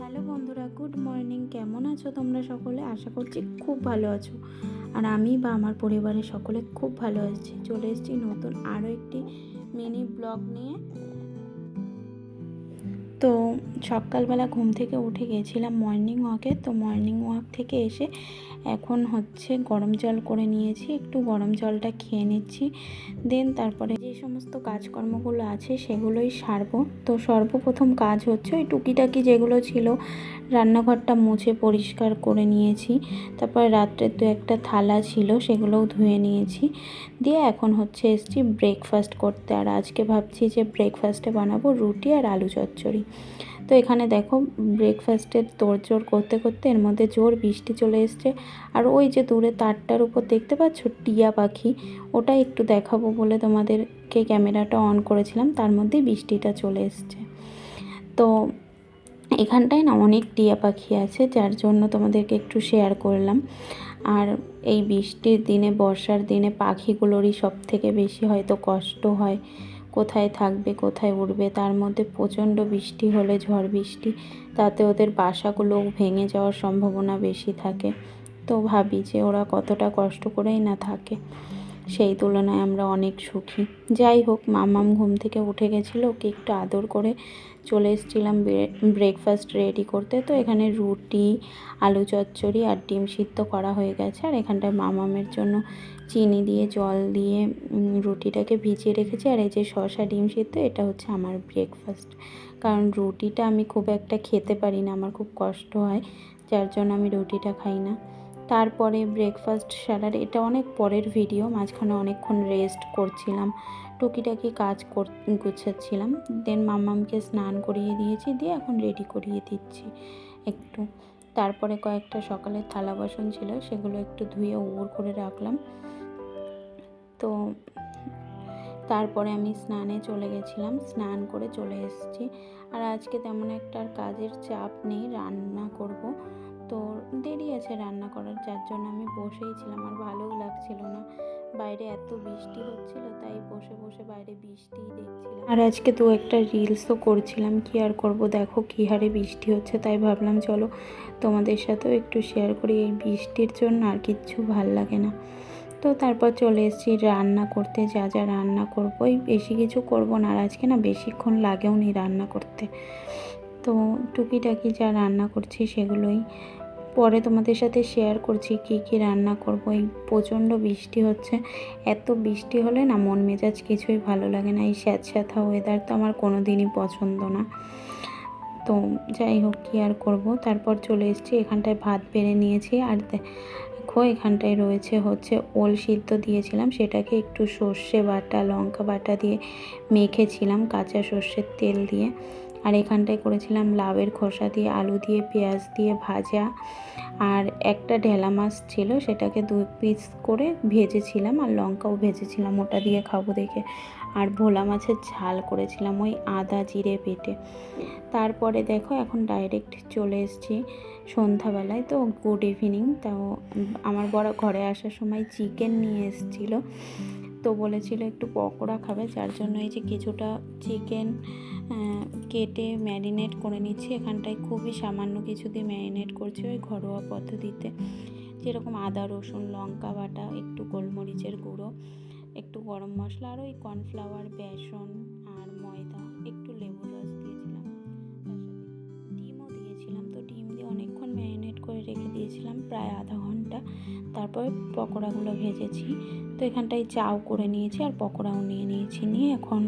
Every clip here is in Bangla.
হ্যালো বন্ধুরা, গুড মর্নিং। কেমন আছো তোমরা সকলে? আশা করছি খুব ভালো আছো। আর আমি বা আমার পরিবারের সকলে খুব ভালো আছি। চলে এসেছি নতুন আরও একটি মিনি ব্লগ নিয়ে। তো সকালবেলা ঘুম থেকে উঠে গেছিলাম মর্নিং ওয়াকে তো মর্নিং ওয়াক থেকে এসে এখন হচ্ছে গরম জল করে নিয়েছি, একটু গরম জলটা খেয়ে নিচ্ছি। দেন তারপরে যে সমস্ত কাজকর্মগুলো আছে সেগুলোই সারবো। তো সর্বপ্রথম কাজ হচ্ছে ওই টুকিটাকি যেগুলো ছিল রান্নাঘরটা মুছে পরিষ্কার করে নিয়েছি। তারপর রাত্রে দু একটা থালা ছিল সেগুলোও ধুয়ে নিয়েছি। দিয়ে এখন হচ্ছে এসছি ব্রেকফাস্ট করতে। আর আজকে ভাবছি যে ব্রেকফাস্টে বানাবো রুটি আর আলু চচ্চড়ি। তো এখানে দেখো ব্রেকফাস্টের তোড়জোড় করতে করতে এর মধ্যে জোর বৃষ্টি চলে এসছে। আর ওই যে দূরে তারটার উপর দেখতে পাচ্ছ টিয়া পাখি? ওটা একটু দেখাবো বলে তোমাদেরকে ক্যামেরাটা অন করেছিলাম, তার মধ্যে বৃষ্টিটা চলে এসছে। তো এখানটায় না অনেক টিয়া পাখি আছে, যার জন্য তোমাদেরকে একটু শেয়ার করলাম। আর এই বৃষ্টির দিনে, বর্ষার দিনে পাখিগুলোরই সব থেকে বেশি হয়তো কষ্ট হয়। কোথায় থাকবে, কোথায় উঠবে তার মধ্যে প্রচণ্ড বৃষ্টি হলে ঝড় বৃষ্টি, তাতে ওদের বাসাগুলো ভেঙে যাওয়ার সম্ভাবনা বেশি থাকে। তো ভাবি যে ওরা কতটা কষ্ট করেই না থাকে। সেই তুলনায় আমরা অনেক সুখী। যাই হোক, মামাম ঘুম থেকে উঠে গেছিল, ওকে একটু আদর করে চলে এসেছিলাম ব্রেকফাস্ট রেডি করতে। তো এখানে রুটি, আলু চচ্চড়ি আর ডিম সিদ্ধ করা হয়ে গেছে। আর এখানটায় মামামের জন্য চিনি দিয়ে, জল দিয়ে রুটিটাকে ভিজিয়ে রেখেছি। আর এই যে শসা ডিম সিদ্ধ, এটা হচ্ছে আমার ব্রেকফাস্ট কারণ রুটিটা আমি খুব একটা খেতে পারি না, আমার খুব কষ্ট হয়, যার জন্য আমি রুটিটা খাই না। তারপরে ব্রেকফাস্ট সারার এটা অনেক পরের ভিডিও মাঝখানে অনেকক্ষণ রেস্ট করছিলাম, টুকিটাকি কাজ কর, গুছাচ্ছিলাম দেন মাম্মামকে স্নান করিয়ে দিয়েছি, দিয়ে এখন রেডি করিয়ে দিচ্ছি একটু। তারপরে কয়েকটা সকালের থালা বাসন ছিল, সেগুলো একটু ধুয়ে উবর করে রাখলাম। তো তারপরে আমি স্নানে চলে গেছিলাম, স্নান করে চলে এসেছি। আর আজকে তেমন একটা আর কাজের চাপ নেই, রান্না করব। তো দেরি আছে রান্না করার, যার জন্য আমি বসেই ছিলাম আর ভালোও লাগছিল না। বাইরে এত বৃষ্টি হচ্ছিল, তাই বসে বসে বাইরে বৃষ্টিই দেখছিলাম। আর আজকে তো একটা রিলসও করছিলাম, কি আর করব? দেখো কী হারে বৃষ্টি হচ্ছে, তাই ভাবলাম চলো তোমাদের সাথেও একটু শেয়ার করি। এই বৃষ্টির জন্য আর কিচ্ছু ভালো লাগে না। তো তারপর চলে এসেছি রান্না করতে, যা যা রান্না করব। বেশি কিছু করব না, আর আজকে না বেশিক্ষণ লাগেও নি রান্না করতে। তো টুকিটাকি যা রান্না করছি সেগুলোই পরে তোমাদের সাথে শেয়ার করছি কি কি রান্না করব। এই প্রচণ্ড বৃষ্টি হচ্ছে। এত বৃষ্টি হলে না মন মেজাজ কিছুই ভালো লাগে না। এই স্যাঁতস্যাঁতা ওয়েদার তো আমার কোনো দিনই পছন্দ না। তো যাই হোক, কী আর করব? তারপর চলে এসেছি, এখানটায় ভাত বেড়ে নিয়েছি। আর দেখো, এখানটায় রয়েছে হচ্ছে ওল সিদ্ধ দিয়েছিলাম। সেটাকে একটু সর্ষে বাটা, লঙ্কা বাটা দিয়ে মেখেছিলাম কাঁচা সর্ষের তেল দিয়ে। আর এখানটায় করেছিলাম লাউয়ের খোসা দিয়ে, আলু দিয়ে, পেঁয়াজ দিয়ে ভাজা। আর একটা ঢেলা মাছ ছিল, সেটাকে দুই পিস করে ভেজেছিলাম আর লঙ্কাও ভেজেছিলাম, ওটা দিয়ে খাব দেখে। আর ভোলা মাছের ঝাল করেছিলাম ওই আদা জিরে পেটে। তারপরে দেখো এখন ডাইরেক্ট চলে এসেছি সন্ধ্যাবেলায়, তো গুড ইভিনিং তাও আমার বড় ঘরে আসার সময় চিকেন নিয়ে এসেছিল। তো বলেছিল একটু পকোড়া খাবে, যার জন্য এই যে কিছুটা চিকেন কেটে ম্যারিনেট করে নিচ্ছি। এখানটায় খুবই সামান্য কিছু দিয়ে ম্যারিনেট করছি ওই ঘরোয়া পদ্ধতিতে। যেরকম আদা, রসুন, লঙ্কা বাটা, একটু গোলমরিচের গুঁড়ো, একটু গরম মশলা আর ওই কর্নফ্লাওয়ার বেসন আর ময়দা, একটু লেবু রস দিয়েছিলাম। তার সাথে ডিমও দিয়েছিলাম। তো ডিম দিয়ে অনেকক্ষণ ম্যারিনেট করে রেখে দিয়েছিলাম। প্রায় আধা ঘণ্টা তারপরে পকোড়াগুলো ভেজেছি। তো এখানটায় চাও করে নিয়েছি আর পকোড়াও নিয়ে নিয়েছি। নিয়ে এখন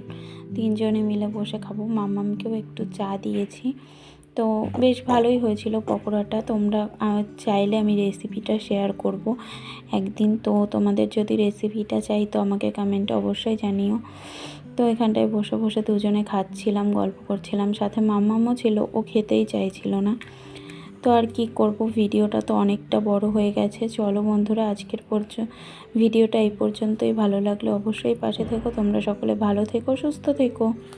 তিনজনে মিলে বসে খাব। মাম্মামকেও একটু চা দিয়েছি। তো বেশ ভালোই হয়েছিল পকোড়াটা। তোমরা চাইলে আমি রেসিপিটা শেয়ার করব একদিন। তো তোমাদের যদি রেসিপিটা চাই, তো আমাকে কমেন্টে অবশ্যই জানিও। তো এখানটায় বসে বসে দুজনে খাচ্ছিলাম, গল্প করছিলাম। সাথে মাম্মামও ছিল। ও খেতেই চাইছিল না। তো আর কি করব? ভিডিওটা তো অনেকটা বড় হয়ে গেছে। চলো বন্ধুরা, আজকের পর্যন্ত ভিডিওটা এই পর্যন্তই। ভালো লাগলে অবশ্যই পাশে থেকো। তোমরা সকলে ভালো থেকো, সুস্থ থেকো।